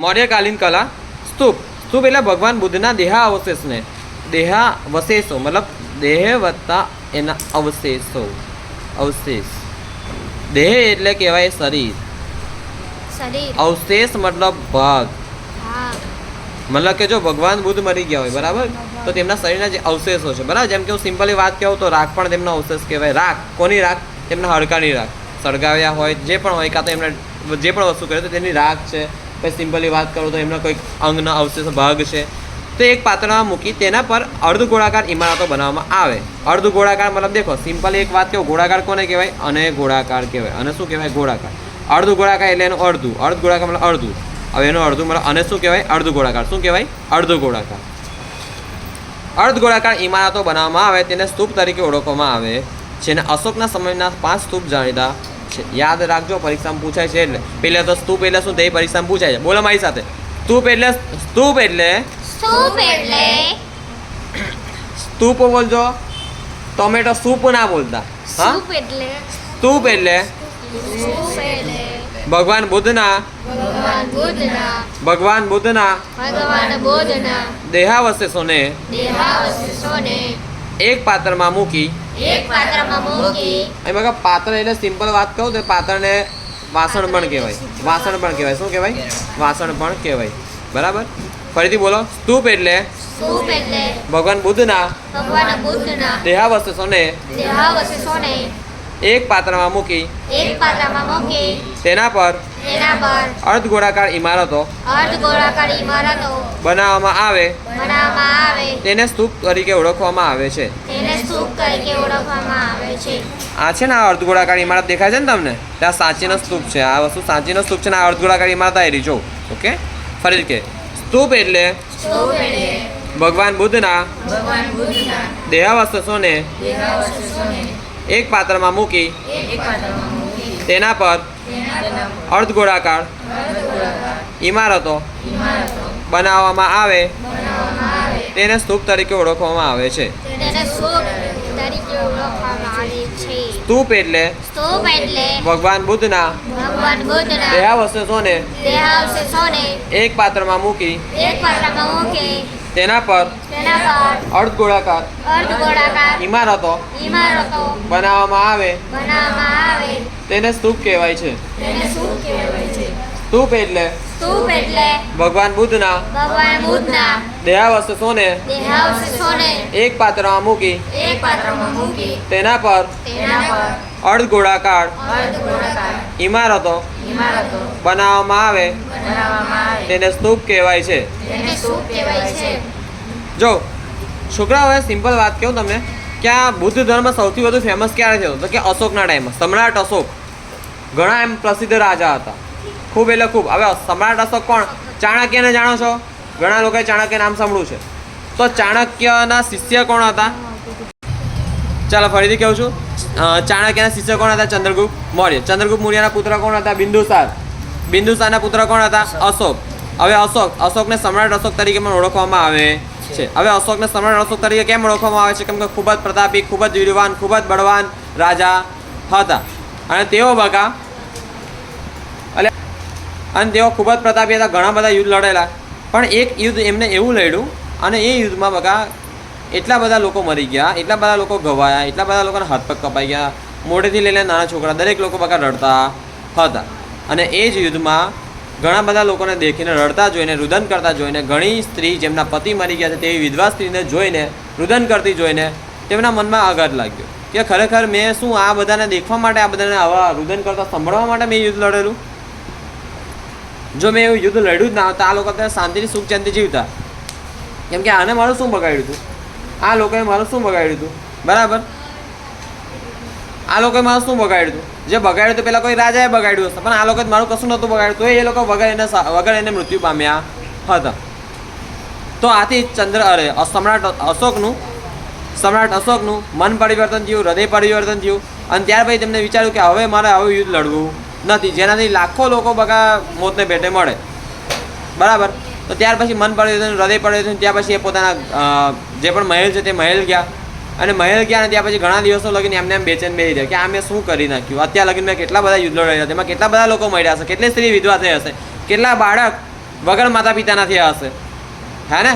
મૌર્યકાલીન કલા સ્તૂપ સ્તૂપ એટલે ભગવાન બુદ્ધના દેહા અવશેષને. દેહા વશેષો મતલબ દેહ વત્તા એના અવશેષો. અવશેષ. દેહ એટલે કહેવાય શરીર. શરીર. અવશેષ મતલબ ભાગ. મતલબ કે જો ભગવાન બુદ્ધ મરી ગયા હોય બરાબર? તો તેમના શરીરના જે અવશેષો છે બરાબર? જેમ કે હું સિમ્પલી વાત કહું તો રાખ પણ તેમનો અવશેષ કહેવાય. રાખ કોની રાખ તેમના હડકાની રાખ સળગાવ્યા હોય જે પણ હોય કાં તો એમને જે પણ વસ્તુ કરે તો તેની રાખ છે. પછી સિમ્પલી વાત કરું તો એમના કોઈક અંગના અવશેષ ભાગ છે. તો એક પાત્રમાં મૂકી તેના પર અર્ધ ગોળાકાર ઇમારતો બનાવવામાં આવે. અર્ધ ગોળાકાર મતલબ દેખો, સિમ્પલી એક વાત કહું ગોળાકાર કોને કહેવાય? અને ગોળાકાર કહેવાય. અને શું કહેવાય? ગોળાકાર. અર્ધ ગોળાકાર એટલે એનું અડધું. અર્ધ ગોળાકાર મતલબ અડધું. હવે એનું અડધું મતલબ, અને શું કહેવાય? અર્ધ ગોળાકાર. શું કહેવાય? અર્ધ ગોળાકાર. અર્ધ ગોળાકાર ઇમારતો બનાવવામાં આવે, તેને સ્તૂપ તરીકે ઓળખવામાં આવે, જેને અશોકના સમયના પાંચ સ્તૂપ જાણીતા છે. યાદ રાખજો પરીક્ષામાં પૂછાય છે એટલે. પહેલા તો સ્તૂપ એટલે શું તે પરીક્ષામાં પૂછાય છે. બોલો મારી સાથે. સ્તૂપ એટલે સ્તૂપ એટલે સ્તૂપ એટલે? સ્તૂપ બોલજો. ટોમેટો સૂપ ના બોલતા. હા? સ્તૂપ એટલે? ભગવાન બુદ્ધના. ભગવાન બુદ્ધના. દેહાવશેષોને એક પાત્રમાં મૂકી એક પાત્રમાં મૂકી. અહીં બઘા પાત્ર એટલે સિમ્પલ વાત કહું તો પાત્રને વાસણ પણ કહેવાય. વાસણ પણ કહેવાય. શું કહેવાય? વાસણ પણ કહેવાય. બરાબર? ફરીથી બોલો. સ્તૂપ એટલે? ભગવાન બુદ્ધના ભગવાન બુદ્ધના દેહાવશેષોને દેહાવશેષોને એક પાત્રમાં મૂકી. એક પાત્રમાં મૂકી. તેના પર તેના પર અર્ધ ગોળાકાર ઇમારતો અર્ધ ગોળાકાર ઇમારતો બનાવવામાં આવે. બનાવવામાં આવે. તેને સ્તૂપ તરીકે ઓળખવામાં આવે છે. સ્તૂપ તરીકે ઓળખવામાં આવે છે. આ છે ને આ અર્ધ ગોળાકાર ઇમારત દેખાય છે ને તમને? ત્યાં સાંચીનો સ્તૂપ છે. આ વસ્તુ સાંચીનો સ્તૂપ છે ને આ અર્ધગોળાકાર ઇમારત આવી જો. ઓકે? ફરી કે સ્તૂપ એટલે ભગવાન બુદ્ધના દેહાવશેષોને એક પાત્રમાં મૂકી મૂકી તેના પર અર્ધગોળાકાર અર્ધ ગોળાકાર ઇમારતો બનાવવામાં આવે. તેને સ્તૂપ તરીકે ઓળખવામાં આવે છે તેને સ્તૂપ તરીકે ઓળખવામાં આવે છે સ્તૂપ એટલે? સ્તૂપ એટલે ભગવાન બુદ્ધના? ભગવાન બુદ્ધના. દેહાવશેષોને દેહાવશેષોને એક પાત્રમાં મૂકી. એક પાત્રમાં મૂકી. તેના પર તેના પર અર્ધ ગોળાકાર અર્ધ ગોળાકાર ઇમારતો ઇમારતો બનાવવામાં આવે. બનાવવામાં આવે. તેને સ્તૂપ કહેવાય છે. તેને સ્તૂપ કહેવાય છે. સ્તૂપ એટલે સ્તૂપ એટલે ભગવાન બુદ્ધના. ભગવાન બુદ્ધના. દેહાવશેષોને દેહાવશેષોને એક પાત્રમાં મૂકી. એક પાત્રમાં મૂકી. તેના પર તેના પર અર્ધ ગોળાકાર અર્ધ ગોળાકાર ઇમારતો ઇમારતો બનાવવામાં આવે. બનાવવામાં આવે. તેને સ્તૂપ કહેવાય છે. તેને સ્તૂપ કહેવાય છે. જો છોકરાઓ હવે સિમ્પલ વાત કહું તમને. કે આ બુદ્ધ ધર્મ સૌથી વધુ ફેમસ ક્યારે થયો? તો કે અશોકના ટાઈમમાં સમ્રાટ અશોક. ઘણા એમ પ્રસિદ્ધ રાજા હતા. ખૂબ એટલે ખૂબ. હવે સમ્રાટ અશોક કોણ? ચાણક્યને જાણો છો? ઘણા લોકોએ ચાણક્ય નામ સાંભળ્યું છે. તો ચાણક્યના શિષ્ય કોણ હતા? ચાલો ફરીથી કહું છું. ચાણક્યના શિષ્ય કોણ હતા? ચંદ્રગુપ્ત મૌર્ય. ચંદ્રગુપ્ત મૌર્યના પુત્ર કોણ હતા? બિંદુસાર. બિંદુસારના પુત્ર કોણ હતા? અશોક. હવે અશોક. અશોકને સમ્રાટ અશોક તરીકે પણ ઓળખવામાં આવે છે. હવે અશોકને સમ્રાટ અશોક તરીકે કેમ ઓળખવામાં આવે છે? કેમ કે ખૂબ જ પ્રતાપી, ખૂબ જ વીરવાન ખૂબ જ બળવાન રાજા હતા. અને તેઓ એટલે અને તેઓ ખૂબ જ પ્રતાપી હતા, ઘણા બધા યુદ્ધ લડેલા. પણ એક યુદ્ધ એમને એવું લડ્યું, અને એ યુદ્ધમાં બધા એટલા બધા લોકો મરી ગયા, એટલા બધા લોકો ઘવાયા, એટલા બધા લોકોના હાથ પગ કપાઈ ગયા. મોઢેથી લઈને નાના છોકરા દરેક લોકો બકા રડતા હતા. અને એ જ યુદ્ધમાં ઘણા બધા લોકોને દેખીને રડતા જોઈને, રુદન કરતા જોઈને, ઘણી સ્ત્રી જેમના પતિ મરી ગયા છે તેવી વિધવા સ્ત્રીને જોઈને, રુદન કરતી જોઈને તેમના મનમાં આઘાત લાગ્યો કે ખરેખર મેં શું આ બધાને દેખવા માટે, આ બધાને આવા રુદન કરતા સંભળવા માટે મેં યુદ્ધ લડેલું? જો મેં એવું યુદ્ધ લડ્યું જ ના હોત આ લોકો અત્યારે શાંતિથી સુખ શાંતિ જીવતા. કેમ કે આને મારું શું બગાડ્યું હતું આ લોકોએ મારું શું બગાડ્યું હતું બરાબર? આ લોકોએ મારું શું બગાડ્યું હતું જે બગાડ્યું હતું પેલા કોઈ રાજાએ બગાડ્યું હશે, પણ આ લોકોએ મારું કશું નહોતું બગાડ્યું તો. એ લોકો વગર એને વગર એને મૃત્યુ પામ્યા હતા. તો આથી ચંદ્ર અરે સમ્રાટ અશોકનું સમ્રાટ અશોકનું મન પરિવર્તન થયું, હૃદય પરિવર્તન થયું. અને ત્યાર પછી તેમને વિચાર્યું કે હવે મારે આવું યુદ્ધ લડવું. નથી. જેનાથી લાખો લોકો બગા મોતને ભેટે મળે. બરાબર? તો ત્યાર પછી મન પરિવર્તન હૃદય પરિવર્તન ત્યાં પછી એ પોતાના જે પણ મહેલ છે તે મહેલ ગયા. અને મહેલ ગયા અને ત્યાં પછી ઘણા દિવસો લગીને એમને એમ બેચેન બેસી રહ્યા કે આ મેં શું કરી નાખ્યું? અત્યાર લગીને મેં કેટલા બધા યુદ્ધ લડ્યા તેમાં કેટલા બધા લોકો મળ્યા હશે? કેટલી સ્ત્રી વિધવા થઈ હશે? કેટલા બાળક વગર માતા પિતાના થયા હશે? હે ને?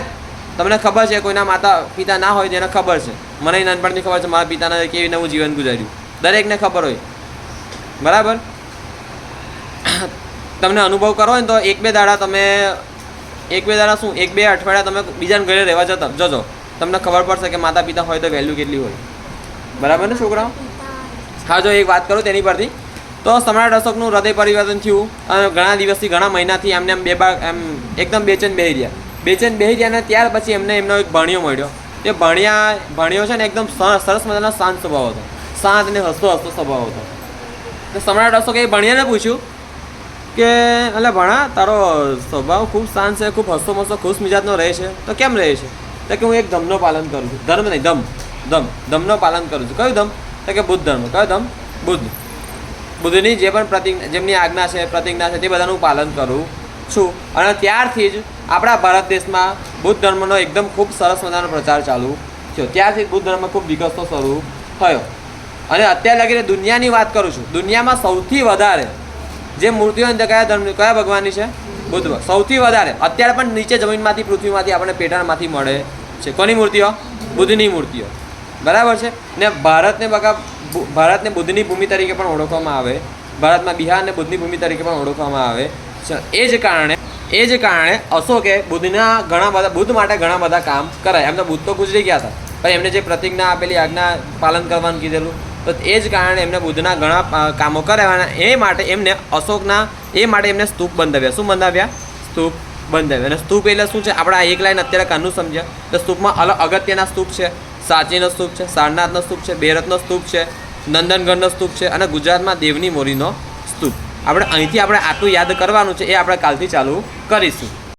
તમને ખબર છે કોઈના માતા પિતા ના હોય તેને ખબર છે. મને નાનપણથી ખબર છે મારા પિતાના કેવી હું જીવન ગુજાર્યું. દરેકને ખબર હોય. બરાબર? તમને અનુભવ કરો ને તો એક બે દાડા તમે, એક બે દાડા શું, એક બે અઠવાડિયા તમે બીજાને ઘરે રહેવા જતા, જજો. તમને ખબર પડશે કે માતા પિતા હોય તો વેલ્યુ કેટલી હોય. બરાબર ને, છોકરાઓ? હા, જો એક વાત કરું તેની પરથી. તો સમ્રાટ અશોકનું હૃદય પરિવર્તન થયું અને ઘણા દિવસથી, ઘણા મહિનાથી એમને એમ બે બાર એમ એકદમ બેચેન બેહી રહ્યા. બેચેન બેહી રહ્યા અને ત્યાર પછી એમને એમનો એક ભણિયો મળ્યો. તે ભણ્યા, ભણ્યો છે ને એકદમ સરસ મજાનો શાંત સ્વભાવ હતો. શાંત અને હસતો હસતો સ્વભાવ હતો. તો સમ્રાટ અશોકે ભણિયાને પૂછ્યું કે એટલે ભણા, તારો સ્વભાવ ખૂબ શાંત છે, ખૂબ હસતો મસ્તો ખુશ મિજાજનો રહે છે. તો કેમ રહે છે? તો કે હું એક ધમનો પાલન કરું છું. ધર્મ નહીં, ધમ. ધમ. ધમનો પાલન કરું છું. કયું ધમ? તો કે બુદ્ધ ધર્મ. કયો ધમ? બુદ્ધ. બુદ્ધની જે પણ પ્રતિજ્ઞા, જેમની આજ્ઞા છે, પ્રતિજ્ઞા છે, તે બધાનું પાલન કરું છું. અને ત્યારથી જ આપણા ભારત દેશમાં બુદ્ધ ધર્મનો એકદમ ખૂબ સરસ મજાનો પ્રચાર ચાલુ થયો. ત્યારથી બુદ્ધ ધર્મ ખૂબ વિકસતો શરૂ થયો. અને અત્યારે લગીને દુનિયાની વાત કરું છું. દુનિયામાં સૌથી વધારે જે મૂર્તિઓ અંદર કયા ધર્મ કયા ભગવાનની છે? બુદ્ધ સૌથી વધારે, અત્યારે પણ નીચે જમીનમાંથી, પૃથ્વીમાંથી આપણને પેટાળમાંથી મળે છે. કોની મૂર્તિઓ? બુદ્ધની મૂર્તિઓ. બરાબર છે? ને ભારતને બગા ભારતને બુદ્ધની ભૂમિ તરીકે પણ ઓળખવામાં આવે. ભારતમાં બિહારને બુદ્ધની ભૂમિ તરીકે પણ ઓળખવામાં આવે. છે એ જ કારણે, એ જ કારણે અશોકે બુદ્ધના ઘણા બધા, બુદ્ધ માટે ઘણા બધા કામ કરાય. એમ તો બુદ્ધ તો ગુજરી ગયા હતા. પણ એમને જે પ્રતિજ્ઞા આપેલી આજ્ઞા પાલન કરવાનું કીધેલું તો એ જ કારણે એમને બુદ્ધના ઘણા કામો કરાવ્યા એ માટે એમને અશોકના, એ માટે એમને સ્તૂપ બંધાવ્યા. શું બંધાવ્યા? સ્તૂપ બંધાવ્યા. અને સ્તૂપ એટલે શું છે? આપણે આ એક લાઈન અત્યારે કાનું સમજ્યા તો સ્તૂપમાં અલગ અગત્યના સ્તૂપ છે. સાચીનો સ્તૂપ છે, સારનાથનો સ્તૂપ છે બેરતનો સ્તૂપ છે નંદનગઢનો સ્તૂપ છે અને ગુજરાતમાં દેવની મોરીનો સ્તૂપ. આપણે અહીંથી આપણે આટલું યાદ કરવાનું છે, એ આપણે કાલથી ચાલુ કરીશું.